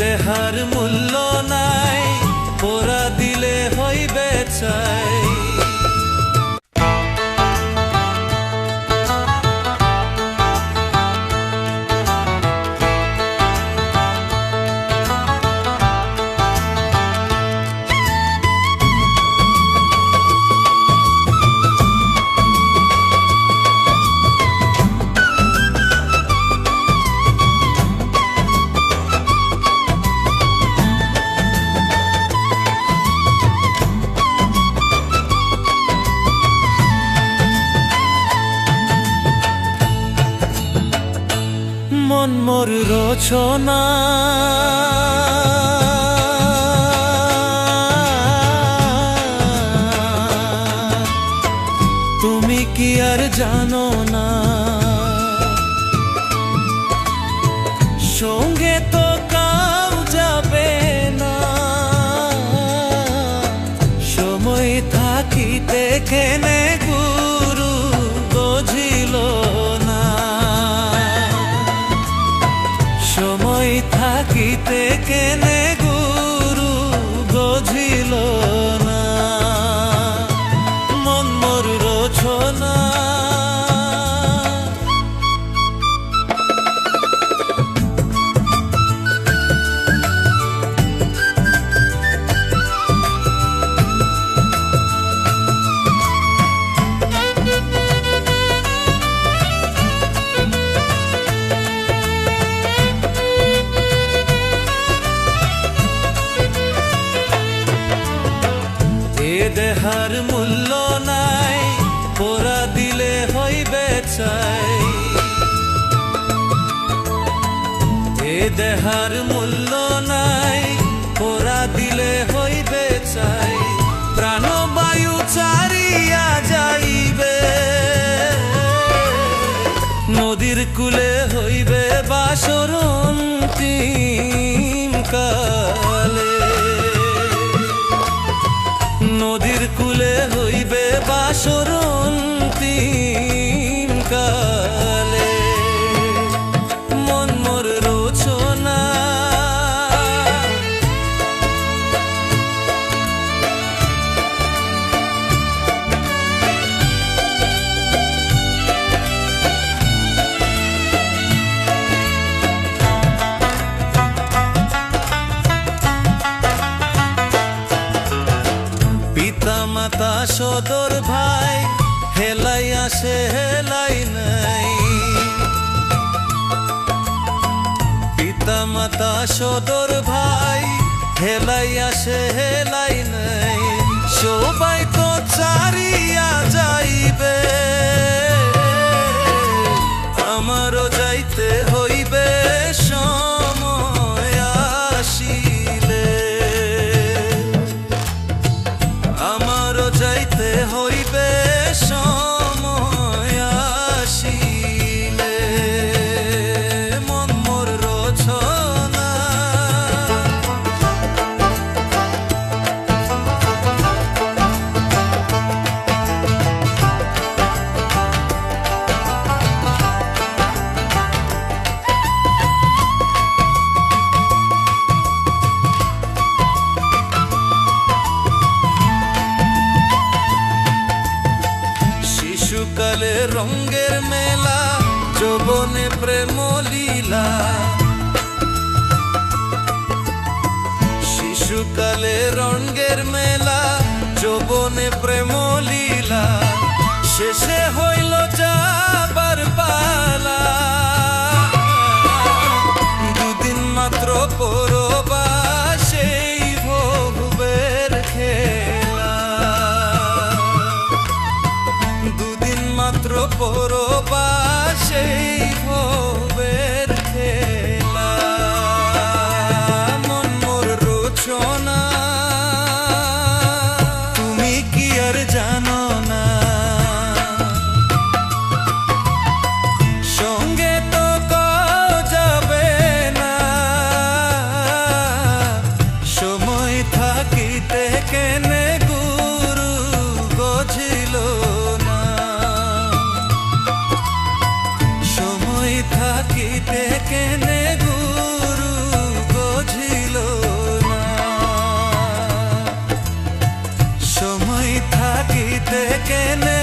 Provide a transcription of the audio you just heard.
দেহার মূল্য নাই। পোড়া মোর রচনা। তুমি কি আর জানো না? সঙ্গে থাকিতে কেনে গুরু দেহার মূল্য নাই, পোড়া দিলে হইবে চাই এ দেহার মূল্য নাই, পোড়া দিলে হইবে চাই প্রাণবায়ু চারিয়া যাইবে, নদীর কূলে হইবে বাসর অন্তিম কালে। বাসর মাতা সদর ভাই, হেলাই আসে, হেলাই নাই। পিতা মাতা সদর ভাই, হেলাই আসে, হেলাই নাই। সবাই তো চারিয়া রঙ্গের মেলা, যৌবনে প্রেম লীলা। শিশুকালে রঙ্গের মেলা, যৌবনে প্রেম লীলা। শেষে হইল যাবার পালা। দুদিন মাত্র পর দিতে কেনে গুরু না। সময় থাকিতে কেনে